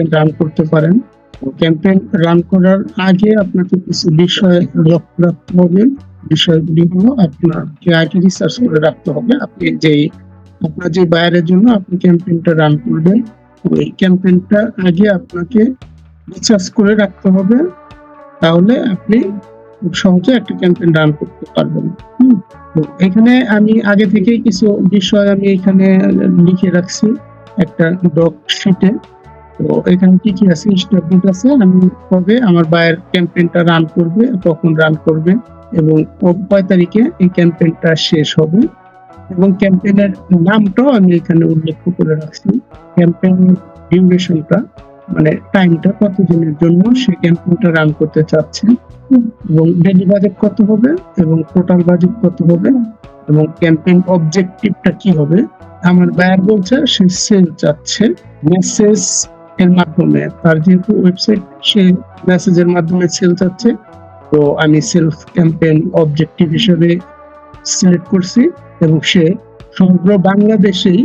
Campaign run করতে পারেন। Campaign run করার আগে আপনাকে কিছু বিষয় লক্ষ্য রাখতে হবে। বিষয়গুলি হলো আপনার আইটি রিসার্চ করে রাখতে হবে। আপনি যেই, আপনার যে বায়ারের জন্য আপনি ক্যাম্পেইনটা রান করবেন, ওই ক্যাম্পেইনটা আগে আপনাকে রিসার্চ করে রাখতে হবে। তাহলে আপনি খুব সহজে একটা ক্যাম্পেইন রান করতে পারবেন। এখানে আমি আগে থেকেই কিছু বিষয় আমি এখানে লিখে রাখছি। একটা ডক শিটে তো এখানে কি কি আছে? স্টেটমেন্ট আছে। আমি কবে আমার বায়ের ক্যাম্পেইনটা রান করবে, কখন রান করবে এবং কয় তারিখে এই ক্যাম্পেইনটা শেষ হবে এবং ক্যাম্পেইনের নামটাও আমি এখানে উল্লেখ করে রাখছি। ক্যাম্পেইন ডিউরেশনটা মানে টাইমটা কত দিনের জন্য সেই ক্যাম্পেইনটা রান করতে চাচ্ছে এবং ডেলি বাজেট কত হবে এবং টোটাল বাজেট কত হবে এবং ক্যাম্পেইন অবজেক্টিভটা কি হবে? আমার বায়ার বলছে, সে সেল চাচ্ছে। মেসেজ এর মাধ্যমে। তার যেহেতু ওয়েবসাইট সে মেসেজের মাধ্যমে সেল চাচ্ছে, তো আমি সেলফ ক্যাম্পেইন অবজেক্টিভ হিসেবে সিলেক্ট করছি এবং সে সমগ্র বাংলাদেশেই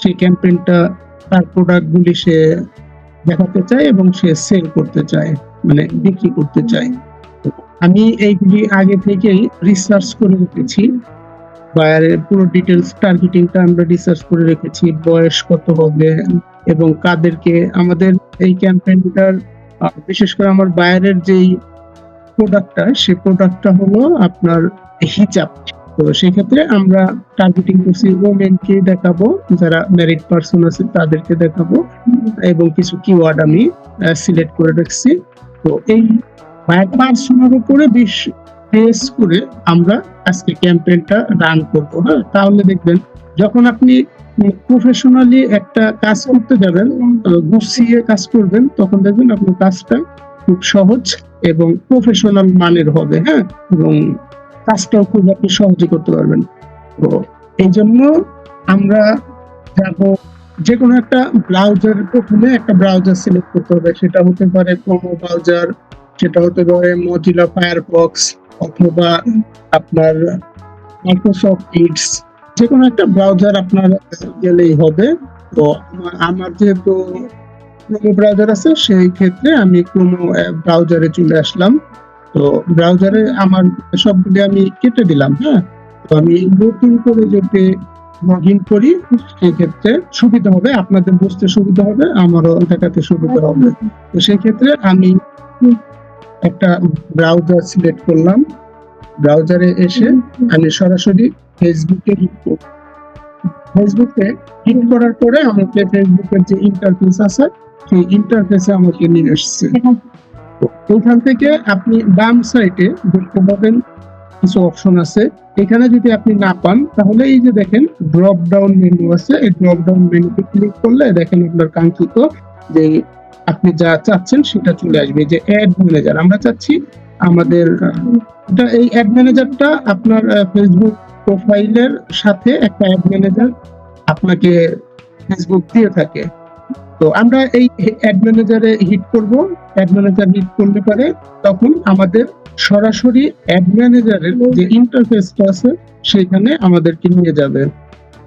সেই ক্যাম্পেইনটা তার প্রোডাক্টগুলি সে দেখাতে চায় এবং সে সেল করতে চায় মানে বিক্রি করতে চায়। আমি এইগুলি আগে থেকেই রিসার্চ করে রেখেছি বায়ারের পুরো ডিটেলস টার্গেটিংটা আমরা রিসার্চ করে রেখেছি, বয়স কত হবে এবং কাদেরকে আমাদের এই ক্যাম্পেইনটার বিশেষ করে আমার বাইরের যেই প্রোডাক্টটা সেই প্রোডাক্টটা হলো আপনার হিজাব। তো সেক্ষেত্রে আমরা টার্গেটিং করছি ওমেনকে দেখাবো, যারা ম্যারিড পার্সন আছে তাদেরকে দেখাবো, এবং কিছু কিওয়ার্ড আমি সিলেক্ট করে রাখছি। তো এই পার্সনের উপরে বেশ বেস করে আমরা আজকে ক্যাম্পেইনটা রান করব। হ্যাঁ তাহলে দেখবেন, যখন আপনি প্রফেশনালি একটা কাজ করতে যাবেন গুছিয়ে কাজ করবেন, তখন দেখবেন আপনার কাজটা খুব সহজ এবং প্রফেশনাল মানের হবে হ্যাঁ? এবং কাজটাও খুব আপনি সহজে করতে পারবেন। তো এই জন্য আমরা যাব যে কোনো একটা ব্রাউজার প্রথমে একটা ব্রাউজার সিলেক্ট করতে হবে, সেটা হতে পারে ক্রোমো ব্রাউজার সেটা হতে পারে মজিলা ফায়ারফক্স অথবা আপনার মাইক্রোসফট ইটস যে কোনো একটা ব্রাউজার আপনার গেলেই হবে। তো আমার- যেহেতু ক্রোমো ব্রাউজার আছে, সেই ক্ষেত্রে আমি ক্রোমো ব্রাউজারে চলে আসলাম। তো ব্রাউজারে আমার সবগুলি আমি কেটে দিলাম হ্যাঁ? তো আমি নতুন করে যদি লগ ইন করি সেক্ষেত্রে সুবিধা হবে। আপনাদের বুঝতে সুবিধা হবে, আমারও দেখাতে সুবিধা হবে। তো সেক্ষেত্রে আমি একটা ব্রাউজার সিলেক্ট করলাম। ব্রাউজারে এসে আমি সরাসরি ফেসবুকে হিট করব ফেসবুকে হিট করার পরে আমাকে ফেসবুকের যে ইন্টারফেস আছে, সেই ইন্টারফেসে আমাকে নিয়ে এসছে থেকে আপনি বাম দেখতে পাবেন কিছু অপশন আছে। এখানে যদি আপনি না পান, তাহলে এই যে দেখেন ড্রপ ডাউন মেনু আছে। এই ড্রপ ডাউন মেনুতে ক্লিক করলে দেখেন আপনার কাঙ্ক্ষিত যে আপনি যা চাচ্ছেন, সেটা চলে আসবে। যে অ্যাড ম্যানেজার আমরা চাচ্ছি আমাদের এই অ্যাড ম্যানেজারটা আপনার ফেসবুক প্রোফাইলের সাথে একটা অ্যাড ম্যানেজার আপনাকে ফেসবুক দিয়ে থাকে। তো আমরা এই অ্যাড ম্যানেজারে হিট করব। অ্যাড ম্যানেজার হিট করলে পরে তখন আমাদের সরাসরি অ্যাড ম্যানেজারের যে ইন্টারফেসটা আছে, সেখানে আমাদেরকে নিয়ে যাবে।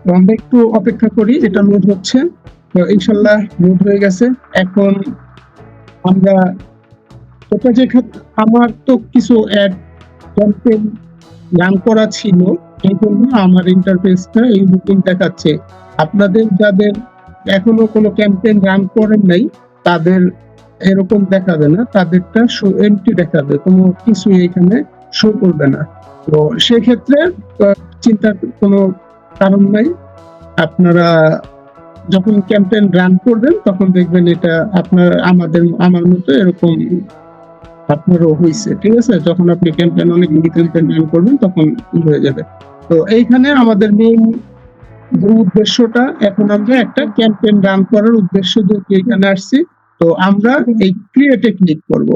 তো আমরা একটু অপেক্ষা করি এটা লোড হচ্ছে। তো ইনশাল্লাহ লোড হয়ে গেছে। এখন আমরা এটা যে ক্ষেত্রে- আমার তো কিছু অ্যাড রান করা ছিল এই জন্য আমার ইন্টারফেসটা এই রকম দেখাচ্ছে। আপনাদের যাদের এখনও কোনো ক্যাম্পেইন রান করেন নাই তাদের এরকম দেখাবে না তাদেরটা শো এমটি দেখাবে কোনো কিছু এখানে শো করবে না। তো সেক্ষেত্রে আহ, চিন্তার কোনো কারণ নাই। আপনারা যখন ক্যাম্পেইন রান করবেন তখন দেখবেন এটা আপনার আমাদের আমার মতো এরকম আপনারও হয়েছে, ঠিক আছে? যখন আপনি ক্যাম্পেইন অনেকগুলি ক্যাম্পেইন রান করবেন, তখন হয়ে যাবে। তো এইখানে আমাদের মেইন উদ্দেশ্যটা, এখন আমরা একটা ক্যাম্পেন রান করার উদ্দেশ্য দিয়ে এখানে আসছি। তো আমরা এই ক্রিয়েটে ক্লিক করব।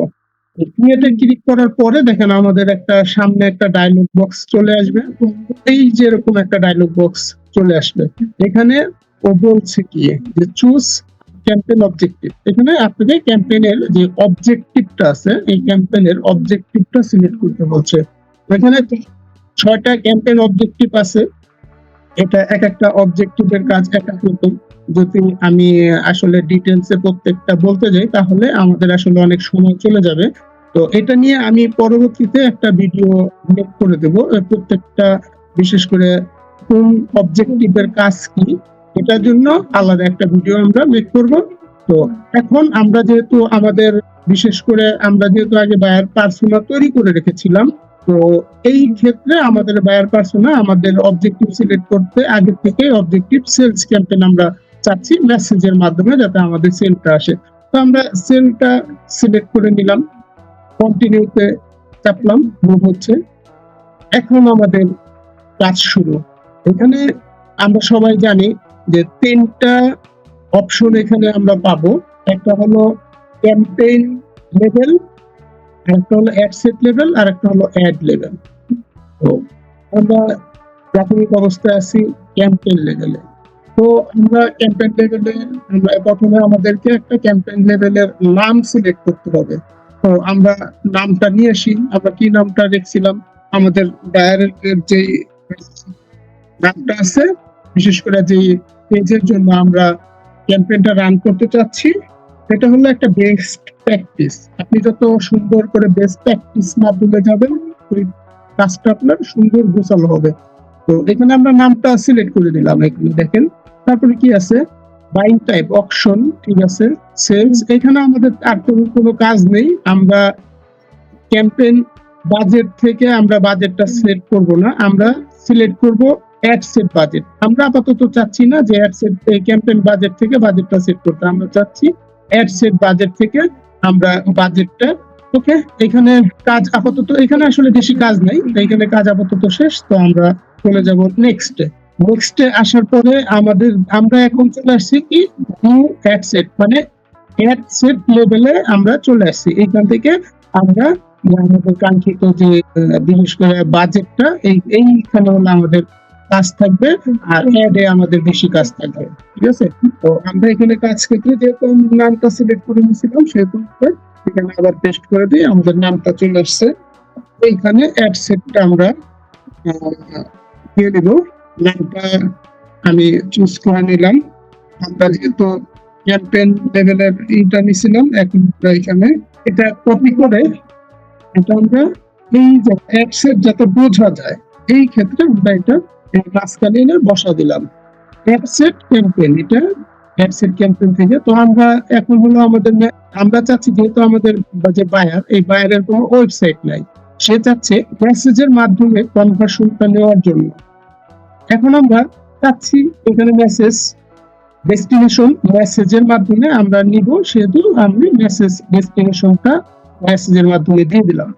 ক্রিয়েটে ক্লিক করার পরে দেখেন আমাদের একটা সামনে একটা ডায়লগ বক্স চলে আসবে। এই যে এরকম একটা ডায়লগ বক্স চলে আসবে। এখানে ও বলছে কি? যে চুজ ক্যাম্পেইন অবজেক্টিভ এখানে আপনাকে ক্যাম্পেইনের যে অবজেক্টিভটা আছে, এই ক্যাম্পেইনের অবজেক্টিভটা সিলেক্ট করতে বলছে। এখানে ছয়টা ক্যাম্পেইন অবজেক্টিভ আছে। এটা এক একটা অবজেক্টিভের কাজ এক এক রকম। যদি আমি আসলে ডিটেলসে প্রত্যেকটা বলতে যাই, তাহলে আমাদের আসলে অনেক সময় চলে যাবে। তো এটা নিয়ে আমি পরবর্তীতে একটা ভিডিও মেক করে দেব। প্রত্যেকটা, বিশেষ করে কোন অবজেক্টিভের কাজ কি এটার জন্য আলাদা একটা ভিডিও আমরা মেক করব। তো এখন আমরা যেহেতু আমাদের, বিশেষ করে আমরা যেহেতু আগে বায়ার পার্সোনা তৈরি করে রেখেছিলাম, তো এই ক্ষেত্রে আমাদের বায়ার পার্সোনা আমাদের অবজেক্টিভ সিলেক্ট করতে আগে থেকে অবজেক্টিভ সেলস ক্যাম্পেন আমরা চাচ্ছি মেসেজের মাধ্যমে যাতে আমাদের সেলটা আসে। তো আমরা সেলটা সিলেক্ট করে নিলাম কন্টিনিউতে চাপলাম মুভ হচ্ছে। এখন আমাদের কাজ শুরু। এখানে আমরা সবাই জানি যে তিনটা অপশন এখানে আমরা পাবো। একটা হলো ক্যাম্পেইন লেভেল একটা হলো অ্যাড সেট লেভেল আর একটা হলো অ্যাড লেভেল তো আমরা প্রাথমিক অবস্থায় আছি ক্যাম্পেইন লেভেলে তো আমরা ক্যাম্পেইন লেভেলে আমরা প্রথমে আমাদেরকে একটা ক্যাম্পেইন লেভেলের নাম সিলেক্ট করতে হবে। তো আমরা নামটা নিয়ে আসি, আমরা কি নামটা রেখেছিলাম আমাদের বায়ারের যে নামটা আছে বিশেষ করে যে পেজের জন্য আমরা ক্যাম্পেইনটা রান করতে চাচ্ছি সেটা হলো একটা বেস্ট প্র্যাকটিস আপনি যত সুন্দর করে বেস্ট প্র্যাকটিস মাধ্যমে যাবেন, ওই কাজটা আপনার সুন্দর গোছালো হবে। তো এখানে আমরা নামটা সিলেক্ট করে দিলাম এখানে, দেখেন। তারপরে কি আছে? বাইং টাইপ অপশন ঠিক আছে? সেলস এখানে আমাদের আর কোনো কাজ নেই। আমরা ক্যাম্পেইন বাজেট থেকে আমরা বাজেটটা সিলেক্ট করব না, আমরা সিলেক্ট করব অ্যাড সেট বাজেট আমরা আপাতত চাচ্ছি না যে অ্যাড সেট ক্যাম্পেইন বাজেট থেকে বাজেটটা সেট করতে। আমরা চাচ্ছি অ্যাড সেট বাজেট থেকে আমরা বাজেটটা ওকে এখানে কাজ আপাতত, এখানে আসলে বেশি কাজ নাই। এখানে কাজ আপাতত শেষ, তো আমরা চলে যাব নেক্সটে নেক্সটে আসার পরে আমাদের, আমরা এখন চলে আসছি কি? নিউ অ্যাড সেট মানে অ্যাড সেট লেভেলে আমরা চলে আসছি। এখান থেকে আমরা আমাদের কাঙ্ক্ষিত যে বিশেষ করে বাজেটটা এই এইখানে হলো আমাদের কাজ থাকবে আর অ্যাডে আমাদের বেশি কাজ থাকবে। ঠিক আছে? তো আমরা এখানে কাজ ক্ষেত্রে যেহেতু নামটা সিলেক্ট করে নিয়েছিলাম সেহেতু এখানে আবার পেস্ট করে দিই আমাদের নামটা চলে আসছে। এইখানে অ্যাড সেটটা আমরা দিয়ে দেব। নামটা আমি চুজ করে নিলাম। আমরা যেহেতু ক্যাম্পেইন লেভেলের এইটা নিছিলাম এখন আমরা এখানে এটা কপি করে এটা আমরা এই যে অ্যাড সেট যাতে বোঝা যায় এই ক্ষেত্রে আমরা এটা এই মাঝখানে বসা দিলাম। অ্যাডসেট ক্যাম্পেইন এটা অ্যাডসেট ক্যাম্পেইন থেকে। তো আমরা এখন হলো আমাদের আমরা চাচ্ছি যেহেতু আমাদের যে বায়ার এই বায়ারের কোনো ওয়েবসাইট নাই। সে চাচ্ছে মেসেজের মাধ্যমে কনভার্সনটা নেওয়ার জন্য। এখন আমরা চাচ্ছি এখানে মেসেজ ডেস্টিনেশন মেসেজের মাধ্যমে আমরা নিব। সেহেতু আমি মেসেজ ডেস্টিনেশনটা মেসেজের মাধ্যমে দিয়ে দিলাম।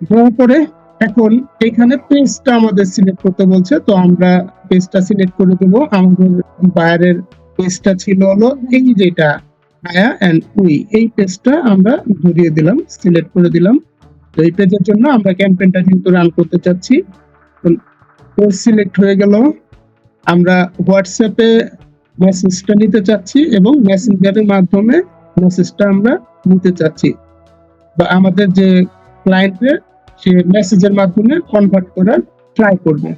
দেওয়ার পরে এখন এখানে পেজটা আমাদের সিলেক্ট করতে বলছে, তো আমরা পেজটা সিলেক্ট করে দেবো। আমাদের বায়ারের পেজটা ছিল হলো এই যেটা আয়া এন্ড উই এই পেজটা আমরা ধরিয়ে দিলাম সিলেক্ট করে দিলাম। তো এই পেজের জন্য আমরা ক্যাম্পেইনটা কিন্তু রান করতে চাচ্ছি। পেজ সিলেক্ট হয়ে গেল। আমরা হোয়াটসঅ্যাপে মেসেজটা নিতে চাচ্ছি এবং মেসেঞ্জারের মাধ্যমে মেসেজটা আমরা নিতে চাচ্ছি। বা আমাদের যে ক্লায়েন্টের সে মেসেজের মাধ্যমে কনভার্ট করার ট্রাই করবে।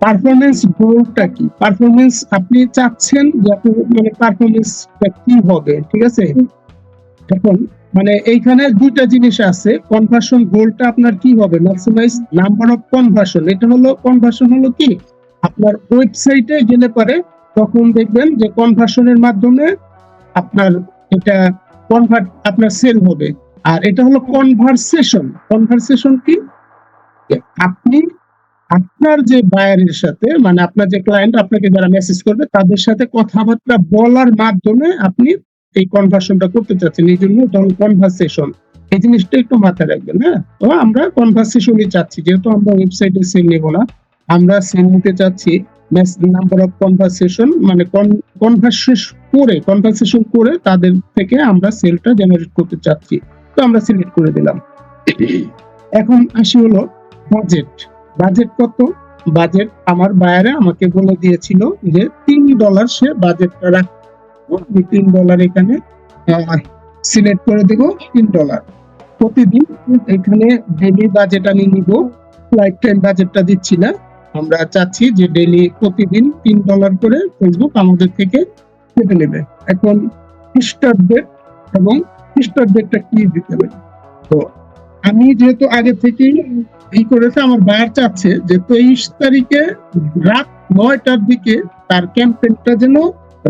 পারফরমেন্স গোলটা কি? পারফরমেন্স আপনি চাচ্ছেন যে মানে পারফরমেন্সটা কি হবে, ঠিক আছে? এখন মানে এইখানে দুইটা জিনিস আছে। কনভার্সন গোলটা আপনার কি হবে? ম্যাক্সিমাইজ নাম্বার অফ কনভার্সন এটা হলো কনভার্সন হলো কি? আপনার ওয়েবসাইটে গেলে পরে তখন দেখবেন যে কনভার্সনের মাধ্যমে আপনার এটা কনভার্ট আপনার সেল হবে। আর এটা হলো কনভারসেশন কনভারসেশন কি? আপনি, আপনার যে বায়ারের সাথে মানে আপনার যে ক্লায়েন্ট আপনাকে যারা মেসেজ করবে, তাদের সাথে কথাবার্তা বলার মাধ্যমে আপনি এই কনভার্সনটা করতে চাচ্ছেন। এই জন্য কনভারসেশন এই জিনিসটা একটু মাথায় রাখবেন হ্যাঁ? তো আমরা কনভারসেশনই চাচ্ছি। যেহেতু আমরা ওয়েবসাইটে সেল নেব না, আমরা সেল নিতে চাচ্ছি নাম্বার অফ কনভারসেশন মানে কনভারসেশন করে কনভারসেশন করে তাদের থেকে আমরা সেলটা জেনারেট করতে চাচ্ছি। তো আমরা সিলেক্ট করে দিলাম। এখন আসি হলো বাজেট বাজেট কত? বাজেট আমার বায়ারে আমাকে বলে দিয়েছিল যে তিন ডলার সে বাজেটটা রাখব আমি তিন ডলার এখানে সিলেক্ট করে দিব তিন ডলার প্রতিদিন এখানে ডেলি বাজেট আমি নিব। লাইফ টাইম বাজেটটা দিচ্ছি না। আমরা চাচ্ছি যে ডেলি প্রতিদিন তিন ডলার করে ফেসবুক আমাদের থেকে কেটে নেবে। এখন স্টার্ট ডেট এবং ডেটটা কি দিতে হবে তো আমি যেহেতু আগে থেকেই এই করেছে, আমার বায়ার চাচ্ছে যে তেইশ তারিখে রাত নয়টার দিকে তার ক্যাম্পেনটা যেন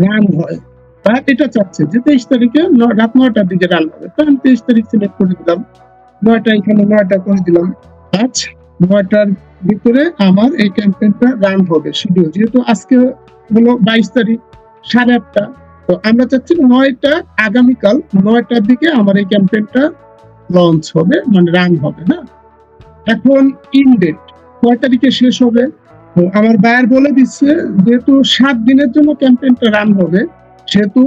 রান হয়। বায়ার এটা চাচ্ছে যে তেইশ তারিখে রাত নয়টার দিকে রান হবে। তো আমি তেইশ তারিখ সিলেক্ট করে দিলাম। নয়টা এখানে, নয়টা করে দিলাম। আজ নয়টার ভিতরে আমার এই ক্যাম্পেইনটা রান হবে। শিডিউল যেহেতু আজকে হলো বাইশ তারিখ, সাড়ে আটটা। তো আমরা চাচ্ছি নয়টা, আগামীকাল নয়টার দিকে আমার এই ক্যাম্পেইনটা লঞ্চ হবে মানে রান হবে, না? এখন ইন ডেট কয় তারিখে শেষ হবে? তো আমার বায়ার বলে দিচ্ছে যেহেতু সাত দিনের জন্য ক্যাম্পেইনটা রান হবে, সেহেতু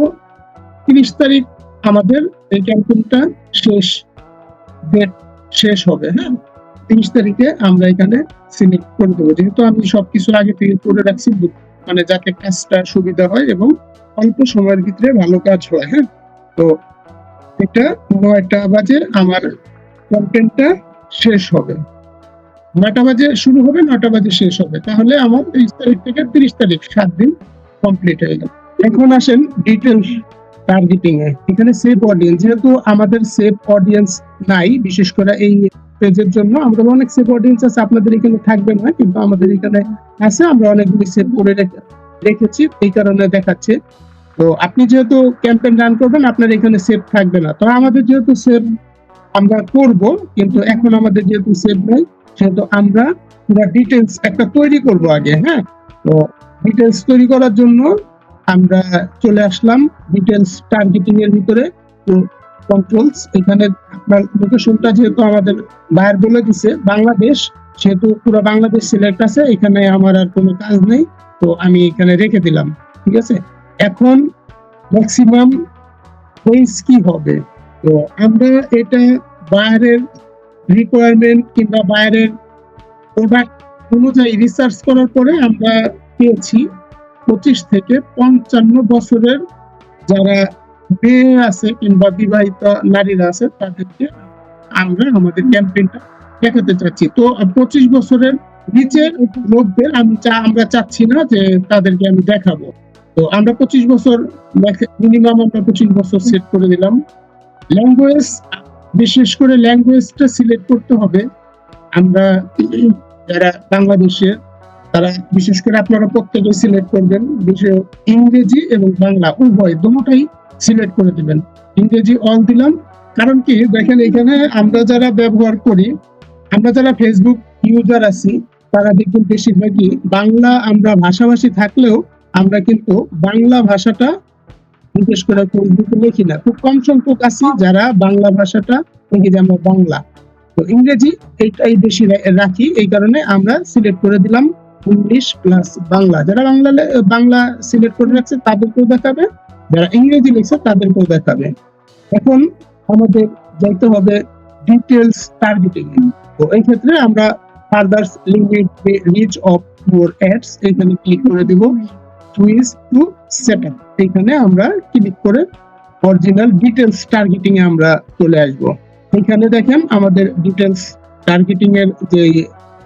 তিরিশ তারিখ আমাদের এই ক্যাম্পেইনটা শেষ ডেট শেষ হবে হ্যাঁ? তিরিশ তারিখে আমরা এখানে সিলেক্ট করে দেবো। যেহেতু আমি সবকিছু আগে থেকে করে রাখছি মানে যাতে কাজটা সুবিধা হয় এবং অল্প সময়ের ভিতরে ভালো কাজ হয় হ্যাঁ? তো এটা নয়টা বাজে, আমার কন্টেন্টটা শেষ হবে। নয়টা বাজে শুরু হবে, নয়টা বাজে শেষ হবে। তাহলে আমার তেইশ তারিখ থেকে তিরিশ তারিখ, সাত দিন কমপ্লিট হয়ে গেল। এখন আসেন ডিটেলস টার্গেটিং এ এখানে সেভ অডিয়েন্স যেহেতু আমাদের সেভ অডিয়েন্স নাই, বিশেষ করে এই পেজের জন্য আমাদের অনেক সেভ অডিয়েন্স আছে, আপনাদের এখানে থাকবে না, কিন্তু আমাদের এখানে আছে, আমরা অনেকগুলি সেভ করে রেখেছি, এই কারণে দেখাচ্ছে। তো আপনি যেহেতু ক্যাম্পেইন রান করবেন, আপনার এখানে সেভ থাকবে না। তো আমাদের যেহেতু সেভ আমরা করব, কিন্তু এখন আমাদের যেহেতু সেভ নাই, সেহেতু আমরা পুরো ডিটেলস একটা তৈরি করব আগে হ্যাঁ? তো ডিটেলস তৈরি করার জন্য আমরা চলে আসলাম ডিটেলস টার্গেটিং এর ভিতরে। তো কন্ট্রোলস এখানে আপনার লোকেশনটা যেহেতু আমাদের বায়ার বলে দিছে, বাংলাদেশ, সেহেতু পুরো বাংলাদেশ সিলেক্ট আছে, এখানে আমার আর কোনো কাজ নেই, তো আমি এখানে রেখে দিলাম, ঠিক আছে? এখন ম্যাক্সিমাম প্রাইস কি হবে? তো আমরা এটা বাইরের রিকোয়ারমেন্ট কিংবা বাইরের প্রোডাক্ট অনুযায়ী রিসার্চ করার পরে আমরা পেয়েছি পঁচিশ থেকে পঞ্চান্ন বছরের যারা মেয়ে আছে কিংবা বিবাহিত নারীরা আছে, তাদেরকে আমরা আমাদের ক্যাম্পেইনটা দেখাতে চাচ্ছি। তো পঁচিশ বছরের নিচের লোকদের আমি আমরা চাচ্ছি না যে তাদেরকে আমি দেখাবো। তো আমরা পঁচিশ বছর মিনিমাম আমরা পঁচিশ বছর সেট করে দিলাম। ল্যাঙ্গুয়েজ বিশেষ করে ল্যাঙ্গুয়েজটা সিলেক্ট করতে হবে। আমরা যারা বাংলাদেশের তারা বিশেষ করে আপনারা প্রত্যেকে সিলেক্ট করবেন বিশেষ ইংরেজি এবং বাংলা, উভয় দুটোটাই সিলেক্ট করে দিবেন। ইংরেজি অল দিলাম। কারণ কি, দেখেন এখানে আমরা যারা ব্যবহার করি, আমরা যারা ফেসবুক ইউজার আছি, তারা দেখবেন বেশিরভাগই বাংলা আমরা ভাষাভাষী থাকলেও আমরা কিন্তু বাংলা ভাষাটা বিশেষ করে ফেসবুকে লিখি না। খুব কম সংখ্যক আছি যারা বাংলা ভাষাটা লিখি যে আমরা বাংলা। তো ইংরেজি এইটাই বেশি রাখি, এই কারণে আমরা সিলেক্ট করে দিলাম ইংলিশ প্লাস বাংলা। যারা বাংলা বাংলা সিলেক্ট করে রাখছে, তাদেরকেও দেখাবে। যারা ইংরেজি লিখছে তাদেরকেও দেখাবে। এখন আমাদের যাইতে হবে ডিটেলস টার্গেটিং তো এই ক্ষেত্রে আমরা further limit reach of more ads এখানে ক্লিক করে দিব। টুইস টু সেট আপ এখানে আমরা ক্লিক করে অরিজিনাল ডিটেলস টার্গেটিং এ আমরা চলে আসব। এখানে দেখেন আমাদের ডিটেলস টার্গেটিং এর যে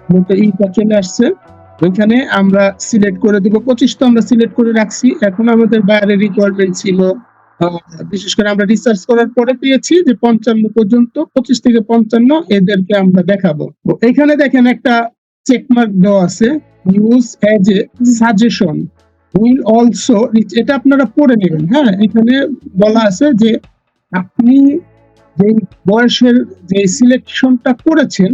মতো ইটা চলে আসছে। ওইখানে আমরা সিলেক্ট করে দিব। পঁচিশ তো আমরা সিলেক্ট করে রাখছি। এখন আমাদের বাইরে রিকোয়ারমেন্ট ছিল বিশেষ করে আমরা রিসার্চ করার পরে পেয়েছি যে পঞ্চান্ন পর্যন্ত, পঁচিশ থেকে পঞ্চান্ন এদেরকে আমরা দেখাবো। এখানে দেখেন একটা চেকমার্ক দেওয়া আছে use as a suggestion will also এটা আপনারা পড়ে নেবেন। হ্যাঁ এখানে বলা আছে যে আপনি যে বয়সের যে সিলেকশনটা করেছেন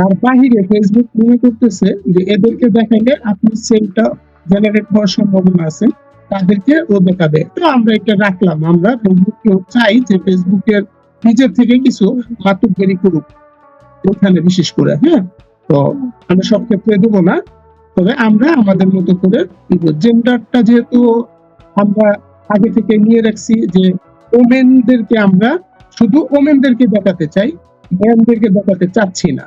তার বাহিরে ফেসবুক মনে করতেছে যে এদেরকে দেখাইলে আপনি সেলটা জেনারেট হওয়ার সম্ভাবনা আছে, তাদেরকে ও দেখাবে তো আমরা এটা রাখলাম। আমরা ফেসবুককে চাই যে ফেসবুকের নিজের থেকে কিছু মাতুকগিরি করুক ওখানে বিশেষ করে হ্যাঁ? তো আমরা সব ক্ষেত্রে দেবো না, তবে আমরা আমাদের মতো করে জেন্ডারটা যেহেতু আমরা আগে থেকে নিয়ে রাখছি যে ওমেনদেরকে আমরা শুধু ওমেনদেরকে দেখাতে চাই ম্যানদেরকে দেখাতে চাচ্ছি না।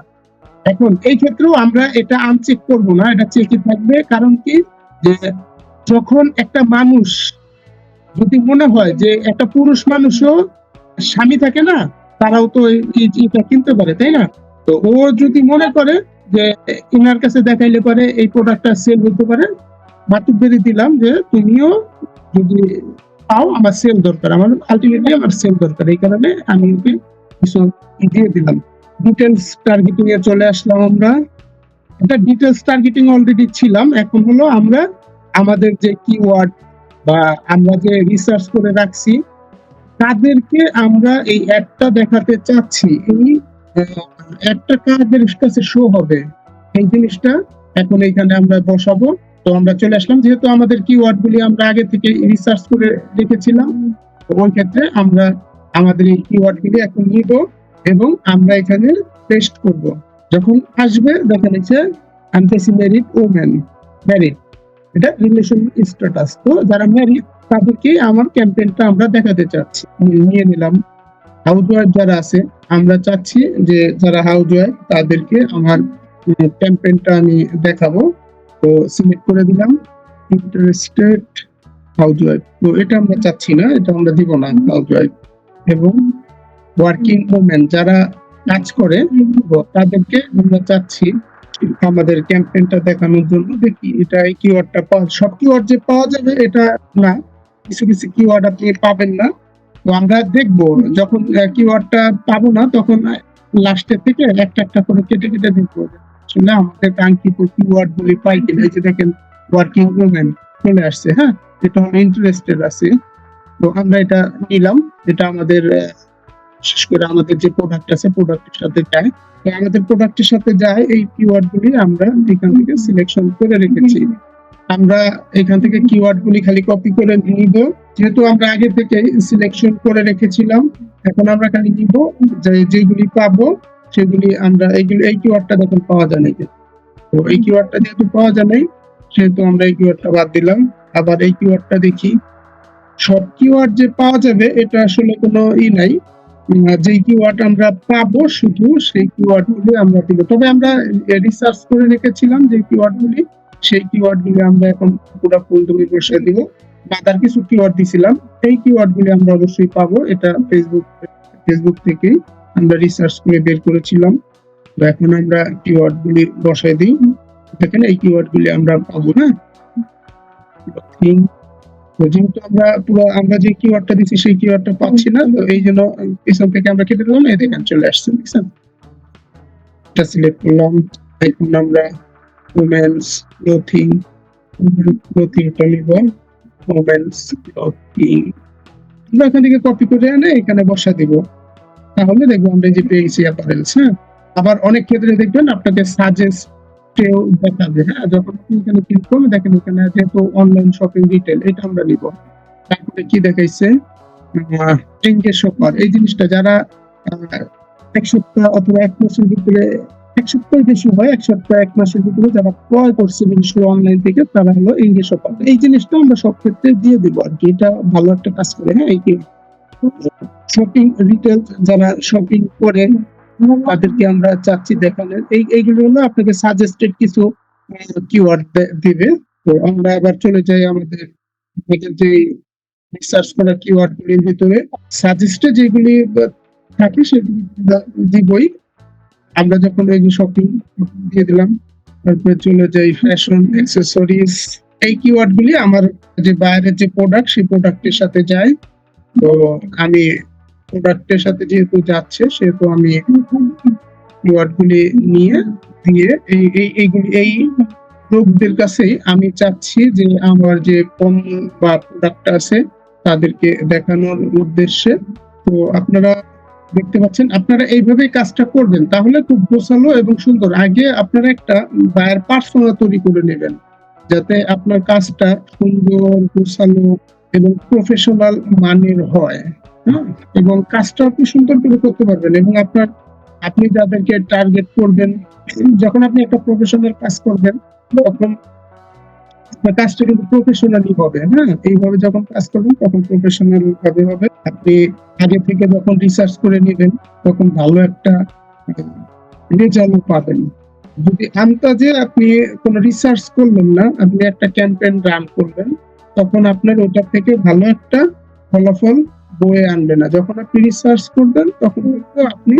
এখন এই ক্ষেত্রেও আমরা এটা আনচেক করব না, এটা চেকই থাকবে। কারণ কি? যে যখন একটা মানুষ যদি মনে হয় যে একটা পুরুষ মানুষও স্বামী থাকে না, তারাও তো এটা কিনতে পারে, তাই না? তো ও যদি মনে করে যে ইনার কাছে দেখাইলে পারে, এই প্রোডাক্টটা সেল হতে পারে মাতুব্বরি দিলাম যে তুমিও যদি পাও, আমার সেল দরকার। আমার আলটিমেটলি আমার সেল দরকার। এই কারণে আমি কিছু দিয়ে দিলাম। ডিটেলস টার্গেটিং এ চলে আসলাম আমরা। এটা ডিটেলস টার্গেটিং অলরেডি ছিলাম, এখন হলো আমরা আমাদের যে কিওয়ার্ড বা আমরা যে রিসার্চ করে রাখছি, তাদেরকে আমরা এই অ্যাডটা দেখাতে চাচ্ছি। এই অ্যাডটা কাদের কাছে শো হবে? এই জিনিসটা এখন এইখানে আমরা বসাবো। তো আমরা চলে আসলাম, যেহেতু আমাদের কিওয়ার্ড গুলি আমরা আগে থেকে রিসার্চ করে রেখেছিলাম ওই ক্ষেত্রে আমরা আমাদের এই কিওয়ার্ড গুলি এখন নিব। এবং আমরা এখানে পেস্ট করব। যখন আসবে, দেখা যাচ্ছে আনতেছি মেরিট ওমেন ম্যারিড এটা রিলেশন স্ট্যাটাস তো যারা ম্যারিড তাদেরকে আমার ক্যাম্পেইনটা আমরা দেখাতে চাচ্ছি। নিয়ে নিলাম। হাউস ওয়াইফ যারা আছে, আমরা চাচ্ছি যে যারা হাউস ওয়াইফ তাদেরকে আমার ক্যাম্পেইনটা আমি দেখাবো। তো সিলেক্ট করে দিলাম ইন্টারেস্টেড হাউস ওয়াইফ তো এটা আমরা চাচ্ছি না, এটা আমরা দিব না হাউস ওয়াইফ এবং ওয়ার্কিং ওমেন যারা কাজ করে তাদেরকে আমরা চাচ্ছি আমাদের ক্যাম্পেইনটা দেখানোর জন্য দেখি এটা এই কিওয়ার্ডটা পাওয়া সব কিওয়ার্ড যে পাওয়া যাবে এটা না। কিছু কিছু কিওয়ার্ড আপনি পাবেন না। তো আমরা দেখব যখন কিওয়ার্ডটা পাবো না, তখন লাস্টের থেকে একটা একটা করে কেটে কেটে দেখব। আসলে আমাদের কাঙ্ক্ষিত কিওয়ার্ড গুলি পাই কিনা যে দেখেন ওয়ার্কিং ওমেন চলে আসছে হ্যাঁ? এটা ইন্টারেস্টেড আছে। তো আমরা এটা নিলাম। এটা আমাদের বিশেষ করে আমাদের যে প্রোডাক্ট আছে প্রোডাক্টের সাথে যায়। তো আমাদের প্রোডাক্টের সাথে যায় এই কিওয়ার্ড গুলি আমরা এখান থেকে সিলেকশন করে রেখেছি। আমরা এখান থেকে কিওয়ার্ড গুলি খালি কপি করে নিব। যেহেতু আমরা আগে থেকে সিলেকশন করে রেখেছিলাম, এখন আমরা খালি নিব যেগুলি পাবো, সেগুলি আমরা এইগুলি এই কিওয়ার্ডটা দেখুন পাওয়া যায় নাকি? তো এই কিওয়ার্ডটা যেহেতু পাওয়া যায় নাই, সেহেতু আমরা এই কিওয়ার্ডটা বাদ দিলাম। আবার এই কিওয়ার্ডটা দেখি। সব কিওয়ার্ড যে পাওয়া যাবে, এটা আসলে কোনো ই নাই। যেই কিওয়ার্ড আমরা পাবো শুধু সেই কিওয়ার্ড গুলি আমরা দিব। তবে আমরা রিসার্চ করে রেখেছিলাম যে কিওয়ার্ড গুলি সেই কিওয়ার্ড গুলি আমরা এখন পুরো ফুল তুমি বসে দিব। বাদার কিছু কিওয়ার্ড দিছিলাম, এই কিওয়ার্ড গুলি আমরা অবশ্যই পাবো। এটা ফেসবুক ফেসবুক থেকে আমরা রিসার্চ করে বের করেছিলাম। তো এখন আমরা কিওয়ার্ড গুলি বসাই দিই। দেখেন এই কিওয়ার্ড গুলি আমরা পাবো না তো যেহেতু আমরা পুরো, আমরা যে কিওয়ার্ডটা দিচ্ছি সেই কিওয়ার্ডটা পাচ্ছি না, তো এই জন্য পিছন থেকে আমরা কেটে দিলাম এই দেখেন চলে আসছে বুঝছেন এটা সিলেক্ট করলাম, এখন আমরা উমেন্স ক্লোথিং নিব উমেন্স ক্লোথিং আমরা এখান থেকে কপি করে এনে এখানে বসা দিব, তাহলে দেখব আমরা যে পেয়ে গেছি অ্যাপারেলস হ্যাঁ? আবার অনেক ক্ষেত্রে দেখবেন আপনাকে সাজেস্ট কেউ দেখাবে হ্যাঁ? যখন আপনি এখানে ক্লিক করবেন দেখেন এখানে যেহেতু অনলাইন শপিং ডিটেল এটা আমরা নিব। তারপরে কি দেখাইছে? টিঙ্গে শপার এই জিনিসটা যারা এক সপ্তাহ অথবা এক মাসের ভিতরে, এক সপ্তাহ বেশি হয়, এক সপ্তাহ, এক মাসের ভিতরে যারা ক্রয় করছে বিশেষ অনলাইন থেকে, তারা হলো ইংলিশ শপার এই জিনিসটা আমরা সব ক্ষেত্রে দিয়ে দিব আর কি। এটা ভালো একটা কাজ করে হ্যাঁ? এই শপিং রিটেল যারা শপিং করে তাদেরকে আমরা চাচ্ছি দেখানোর। এই, এইগুলো হলো আপনাকে সাজেস্টেড কিছু কিওয়ার্ড দিবে। তো আমরা আবার চলে যাই আমাদের যে রিসার্চ করা কিওয়ার্ড গুলির ভিতরে। সাজেস্টে যেগুলি থাকে সেগুলি দিবই। আমরা যখন এই শপিং দিয়ে দিলাম, তারপরে চলে যাই ফ্যাশন অ্যাক্সেসরিজ এই কিওয়ার্ড গুলি আমার যে বাইরের যে প্রোডাক্ট সেই প্রোডাক্টের সাথে যায়। তো আমি প্রোডাক্টের সাথে যেহেতু যাচ্ছে, সেহেতু আমি কিওয়ার্ড গুলি নিয়ে দিয়ে এই এই এইগুলি এই লোকদের কাছে আমি চাচ্ছি যে আমার যে পণ্য বা প্রোডাক্ট আছে তাদেরকে দেখানোর উদ্দেশ্যে। তো আপনারা দেখতে পাচ্ছেন, আপনারা এইভাবে কাজটা করবেন, তাহলে খুব গোছালো এবং সুন্দর। আগে আপনারা একটা বায়ার পার্সোনা তৈরি করে নেবেন, যাতে আপনার কাজটা সুন্দর, গোছালো এবং প্রফেশনাল মানের হয়। হ্যাঁ এবং কাজটা আপনি সুন্দর করে করতে পারবেন এবং আপনার, আপনি যাদেরকে টার্গেট করবেন, যখন আপনি একটা প্রফেশনাল কাজ করবেন, তখন কাজটা কিন্তু প্রফেশনালি হবে হ্যাঁ? এইভাবে যখন কাজ করবেন, তখন প্রফেশনাল ভাবে হবে। আপনি আগে থেকে যখন রিসার্চ করে নেবেন, তখন ভালো একটা রেজাল্ট পাবেন। যদি আন্তাজে আপনি কোনো রিসার্চ করলেন না, আপনি একটা ক্যাম্পেইন রান করবেন তখন আপনার ওটা থেকে ভালো একটা ফলাফল বয়ে আনবে না। যখন আপনি রিসার্চ করবেন, তখন কিন্তু আপনি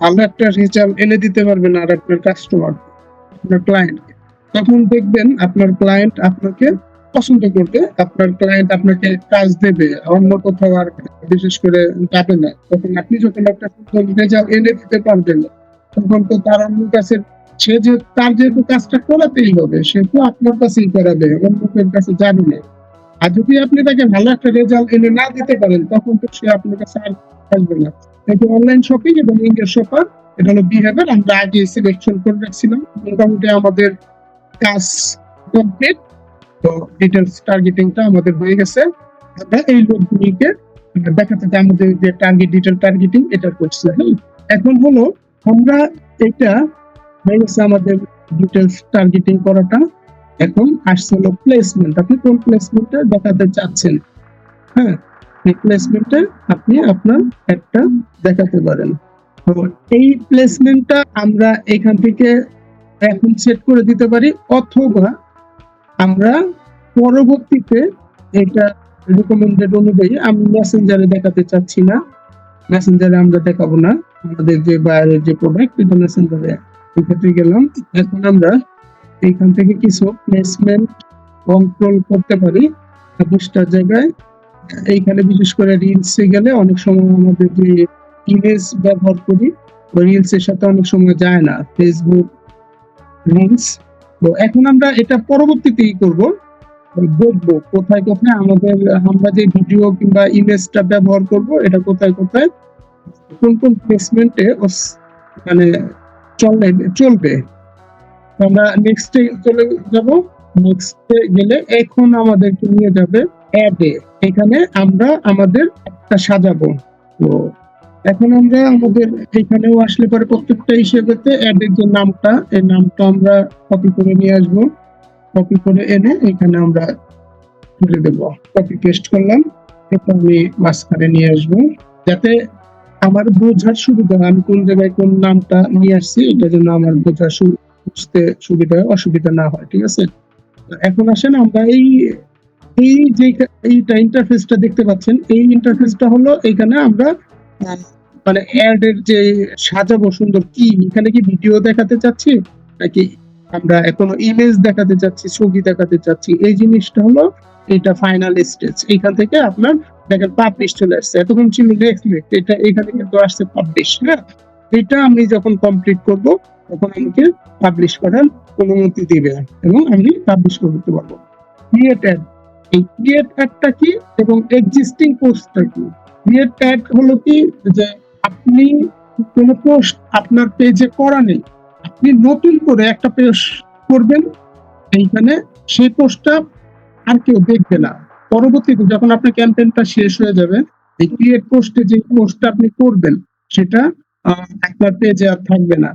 ভালো একটা রেজাল্ট এনে দিতে পারবেন আর আপনার কাস্টমার আপনার ক্লায়েন্ট তখন দেখবেন আপনার ক্লায়েন্ট আপনাকে পছন্দ করবে, আপনার ক্লায়েন্ট আপনাকে কাজ দেবে, অন্য কোথাও আর বিশেষ করে যাবে না। তখন আপনি যখন একটা সুন্দর রেজাল্ট এনে দিতে পারবেন, তখন তো তার অন্য কাছে, সে যে, তার যেহেতু কাজটা করাতেই হবে, সে তো আপনার কাছেই করাবে, অন্য কাছে যাবে না। আর যদি আপনি তাকে ভালো একটা রেজাল্ট এনে না দিতে পারেন, তখন তো সে আপনার কাছে আর আসবে না। এটা অনলাইন শপিং এবং ইন্ডিয়ার শপার এটা হলো বিহেভিয়ার আমরা আগে সিলেকশন করে রাখছিলাম। মোটামুটি আমাদের কাজ কমপ্লিট তো ডিটেলস টার্গেটিংটা আমাদের হয়ে গেছে। আমরা এই লোকগুলিকে দেখাতে চাই আমাদের যে টার্গেট ডিটেল টার্গেটিং এটা করছি। হ্যাঁ? এখন হলো, আমরা এটা হয়ে গেছে আমাদের ডিটেলস টার্গেটিং করাটা। এখন আসছে হলো প্লেসমেন্ট আপনি কোন প্লেসমেন্টটা দেখাতে চাচ্ছেন? হ্যাঁ এই প্লেসমেন্টে আপনি আপনার একটা দেখাতে পারেন। তো এই প্লেসমেন্টটা আমরা এখান থেকে এখন সেট করে দিতে পারি, অথবা আমরা পরবর্তীতে এটা রিকমেন্ডেড অনুযায়ী আমি মেসেঞ্জারে দেখাতে চাচ্ছি না। মেসেঞ্জারে আমরা দেখাবো না। আমাদের যে বাইরের যে প্রোডাক্ট এটা মেসেঞ্জারে এক্ষেত্রে গেলাম। এখন আমরা এইখান থেকে কিছু প্লেসমেন্ট কন্ট্রোল করতে পারি। বিশটার জায়গায়। এইখানে বিশেষ করে রিলসে গেলে অনেক সময় আমাদের যে ইমেজ ব্যবহার করি রিলস এর সাথে অনেক সময় যায় না। ফেসবুক রিলস তো এখন আমরা এটা পরবর্তীতেই করব। দেখব কোথায় কোথায় আমাদের, আমরা যে ভিডিও কিংবা ইমেজটা ব্যবহার করব, এটা কোথায় কোথায়, কোন কোন প্লেসমেন্টে মানে চলে, চলবে। তো আমরা নেক্সটে চলে যাব। নেক্সটে গেলে এখন আমাদেরকে নিয়ে যাবে অ্যাডে এখানে আমরা আমাদের একটা সাজাবো। তো এখন আমরা আমাদের এখানেও আসলে পরে প্রত্যেকটা হিসেবেতে অ্যাডের যে নামটা, এই নামটা আমরা কপি করে নিয়ে আসব। কপি করে এনে এখানে আমরা তুলে দেব। কপি পেস্ট করলাম। এটা আমি মাঝখানে নিয়ে আসব। যাতে আমার বোঝার সুবিধা আমি কোন জায়গায় কোন নামটা নিয়ে আসছি, এটা যেন আমার বোঝার সু- বুঝতে সুবিধা অসুবিধা না হয় ঠিক আছে? এখন আসেন আমরা এই এই যে এইটা ইন্টারফেসটা দেখতে পাচ্ছেন এই ইন্টারফেসটা হলো এখানে আমরা মানে অ্যাড এর যে সাজাবো সুন্দর কি এখানে কি ভিডিও দেখাতে চাচ্ছি? নাকি আমরা এখনও ইমেজ দেখাতে চাচ্ছি ছবি দেখাতে চাচ্ছি? এই জিনিসটা হলো এটা ফাইনাল স্টেজ এখান থেকে আপনার দেখেন পাবলিশ চলে আসছে। এতক্ষণ ছিল নেক্সট এটা এখানে কিন্তু আসছে পাবলিশ হ্যাঁ? এটা আমি যখন কমপ্লিট করব তখন আমাকে পাবলিশ করার অনুমতি দিবে এবং আমি পাবলিশ করতে পারব। ক্রিয়েট অ্যাড এই ক্রিয়েট অ্যাডটা কি এবং এক্সিস্টিং পোস্টটা কি? ক্রিয়েট অ্যাড হলো কি যে আপনি কোনো পোস্ট আপনার পেজে করা নেই। আপনি নতুন করে একটা পেজ করবেন, এইখানে সেই পোস্টটা আর কেউ দেখবে না। পরবর্তীতে যখন আপনার ক্যাম্পেইনটা শেষ হয়ে যাবে, এই ক্রিয়েট পোস্টে যে পোস্টটা আপনি করবেন, সেটা আপনার পেজে আর থাকবে না।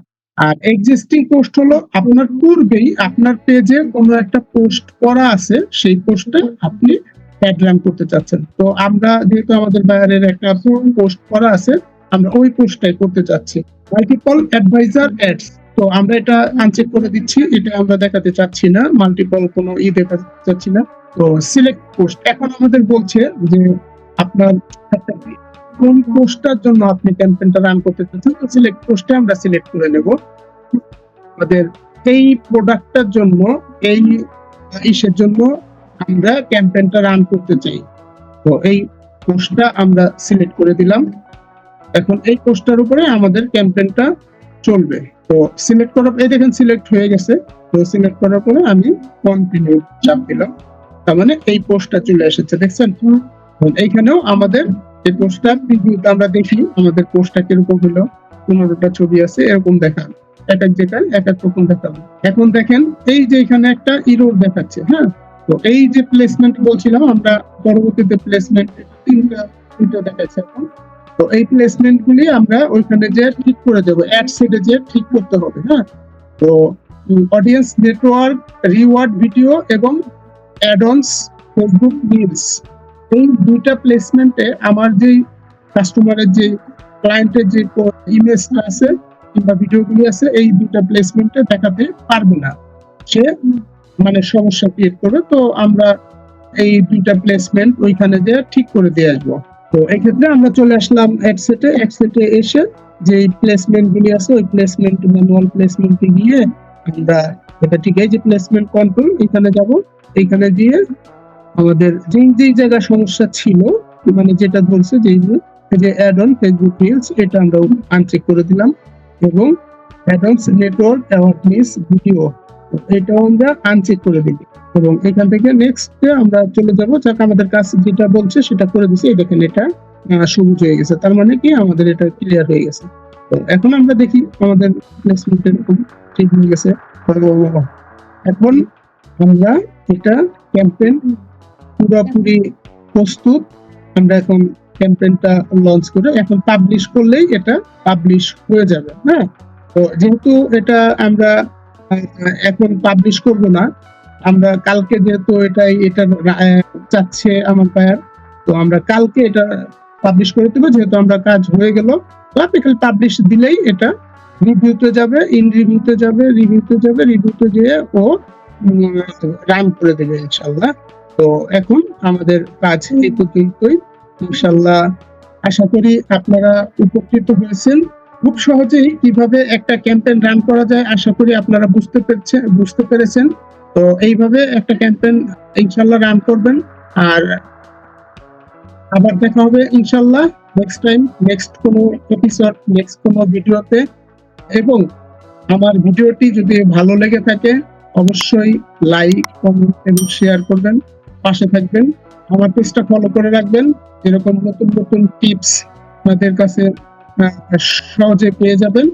আর এক্সিস্টিং পোস্ট হলো আপনার পূর্বেই আপনার পেজে কোনো একটা পোস্ট করা আছে, সেই পোস্টে আপনি অ্যাড করতে চাচ্ছেন। তো আমরা যেহেতু আমাদের বাইরের একটা পোস্ট করা আছে, আমরা ওই পোস্টটাই করতে চাচ্ছি। মাল্টিপল অ্যাডভাইজার অ্যাডস তো আমরা এটা আনচেক করে দিচ্ছি, এটা আমরা দেখাতে চাচ্ছি না মাল্টিপল কোনো ই দেখাতে চাচ্ছি না। তো সিলেক্ট পোস্ট এখন আমাদের বলছে যে আপনার কোন পোস্টটার জন্য আপনি ক্যাম্পেইনটা রান করতে চাচ্ছেন, তো সিলেক্ট পোস্টে আমরা সিলেক্ট করে নেব। আমাদের এই প্রোডাক্টটার জন্য, এই ইসের জন্য আমরা ক্যাম্পেইনটা রান করতে চাই। তো এই পোস্টটা আমরা সিলেক্ট করে দিলাম। এখন এই পোস্টটার উপরে আমাদের ক্যাম্পেইনটা চলবে। তো সিলেক্ট করার, এই দেখেন সিলেক্ট হয়ে গেছে। তো সিলেক্ট করার পরে আমি কন্টিনিউ চাপ দিলাম। তার মানে এই পোস্টটা চলে এসেছে, দেখছেন? এইখানেও আমাদের এই পোস্টটা প্রিভিউতে আমরা দেখি আমাদের পোস্টটা কীরকম হলো, পনেরোটা ছবি আছে, এরকম দেখান। এক এক জায়গায় এক এক রকম দেখাবো। এখন দেখেন, এই যে এখানে একটা ইরোর দেখাচ্ছে হ্যাঁ? তো এই যে প্লেসমেন্ট বলছিলাম, আমরা পরবর্তীতে প্লেসমেন্ট তিনটা তিনটা দেখাচ্ছে এখন। তো এই প্লেসমেন্ট গুলি আমরা ওইখানে যে ঠিক করে দেবো অ্যাড সেটে যে ঠিক করতে হবে হ্যাঁ? তো অডিয়েন্স নেটওয়ার্ক রিওয়ার্ড ভিডিও এবং অ্যাডন্স ফেসবুক রিলস এই দুইটা প্লেসমেন্টে আমার যেই কাস্টমারের যে ক্লায়েন্টের যে ইমেজটা আছে কিংবা ভিডিওগুলি আছে, এই দুইটা প্লেসমেন্টে দেখাতে পারবে না। সে মানে সমস্যা ক্রিয়েট করবে। তো আমরা এই দুইটা প্লেসমেন্ট ওইখানে যে ঠিক করে দিয়ে আসব। তো এক্ষেত্রে আমরা চলে আসলাম অ্যাডসেটে অ্যাডসেটে এসে যে প্লেসমেন্ট গুলি আছে, ওই প্লেসমেন্ট ম্যানুয়াল প্লেসমেন্টে গিয়ে আমরা এটা ঠিক এই যে প্লেসমেন্ট কন্ট্রোল এখানে যাব। এখানে দিয়ে আমাদের যেই যেই জায়গায় সমস্যা ছিল মানে যেটা বলছে যেই যে অ্যাড অন ফেসবুক রিলস এটা আমরা আনচেক করে দিলাম এবং অ্যাডন্স নেটওয়ার্ক অ্যাওয়ারনেস ভিডিও এটাও আমরা আনচেক করে দিই এবং এখান থেকে নেক্সট আমরা চলে যাব। যাক, আমাদের কাজ যেটা বলছে সেটা করে দিছি। এই দেখেন এটা সবুজ হয়ে গেছে। তার মানে কি আমাদের এটা ক্লিয়ার হয়ে গেছে। তো এখন আমরা দেখি আমাদের প্লেসমেন্ট এরকম ঠিক হয়ে গেছে। এখন আমরা এটা ক্যাম্পেইন পুরোপুরি প্রস্তুত। আমরা এখন ক্যাম্পেইনটা লঞ্চ করে এখন পাবলিশ করলেই এটা পাবলিশ হয়ে যাবে হ্যাঁ? তো যেহেতু এটা আমরা এখন পাবলিশ করব না, আমরা কালকে যেহেতু এটাই, এটা চাচ্ছে আমার পায়ার তো আমরা কালকে এটা পাবলিশ করে দেবো, যেহেতু আমরা কাজ হয়ে গেল। তো আপনি খালি পাবলিশ দিলেই এটা রিভিউতে যাবে ইন রিভিউতে যাবে রিভিউতে যাবে রিভিউতে যেয়ে ও রান করে দেবে ইনশাল্লাহ তো এখন আমাদের কাজ এই পর্যন্তই। ইনশাল্লাহ আশা করি আপনারা উপকৃত হয়েছেন। খুব সহজেই কীভাবে একটা ক্যাম্পেইন রান করা যায় আশা করি আপনারা বুঝতে পেরেছেন বুঝতে পেরেছেন। তো এইভাবে একটা ক্যাম্পেইন ইনশাল্লাহ রান করবেন। আর আবার দেখা হবে ইনশাল্লাহ নেক্সট টাইম নেক্সট কোনো এপিসোড নেক্সট কোনো ভিডিওতে। এবং আমার ভিডিওটি যদি ভালো লেগে থাকে, অবশ্যই লাইক কমেন্ট এবং শেয়ার করবেন। পাশে থাকবেন। আমার পেজটা ফলো করে রাখবেন। এরকম নতুন নতুন টিপস আপনাদের কাছে সহজে পেয়ে যাবেন।